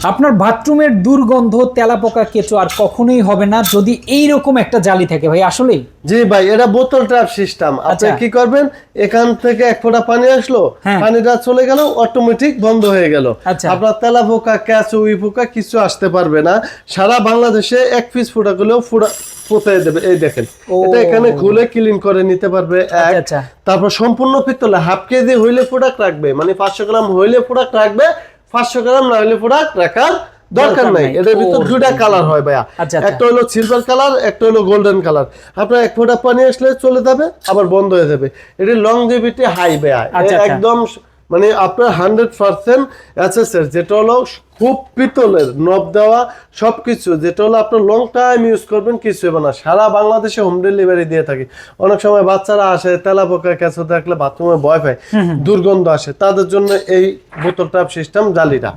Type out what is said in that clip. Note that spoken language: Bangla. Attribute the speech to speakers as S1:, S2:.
S1: আপনার বাথরুমের দুর্গন্ধ তেলাপোকা কেঁচো আর কখনোই হবে না যদি এই রকম একটা জালি থাকে ভাই আসলেই
S2: জি ভাই এটা বোতল ট্র্যাপ সিস্টেম আপনি
S1: আচ্ছা।
S2: কি করবেন এখান থেকে এক ফোঁটা পানি আসলো
S1: হ্যাঁ।
S2: পানিটা চলে গেল অটোমেটিক বন্ধ হয়ে গেল
S1: আচ্ছা।
S2: আপনার তেলা পোকা ক্যাচ উই পোকা কিছু আসতে পারবে না সারা বাংলাদেশে এক পিস ফোঁটা করলেও ফোঁটা পোতাই দেবে এই দেখেন। এটা এখানে খুলে ক্লিন করে নিতে পারবে এক
S1: আচ্ছা।
S2: তারপর সম্পূর্ণ পিতলে হাফ কেজি হইলে প্রোডাক্ট রাখবে মানে পাঁচশো গ্রাম হইলে প্রোডাক্ট রাখবে পাঁচশো গ্রাম না হলে প্রোডাক্ট রাখার দরকার নাই। এটার ভিতর দুইটা কালার হয় ভাইয়া
S1: আচ্ছা, আচ্ছা।
S2: একটা হলো সিলভার কালার একটা হলো গোল্ডেন কালার আপনার এক ফোঁটা পানি আসলে চলে যাবে আবার বন্ধ হয়ে যাবে এটি লংজিভিটি হাই ভাইয়া
S1: আচ্ছা।
S2: একদম মানে আপনার হান্ড্রেড পার্সেন্ট অ্যাসেসের যেটা হলো খুব পিতলের নব দেওয়া সব কিছু যেটা হলো আপনার লং টাইম ইউজ করবেন কিছু হবে না। সারা বাংলাদেশে হোম ডেলিভারি দিয়ে থাকি। অনেক সময় বাচ্চারা আসে তেলা পোকা ক্যাচো থাকলে বাথরুমে ভয় পায়। দুর্গন্ধ আসে। তাদের জন্য এই বোতল ট্যাপ সিস্টেম জালিটা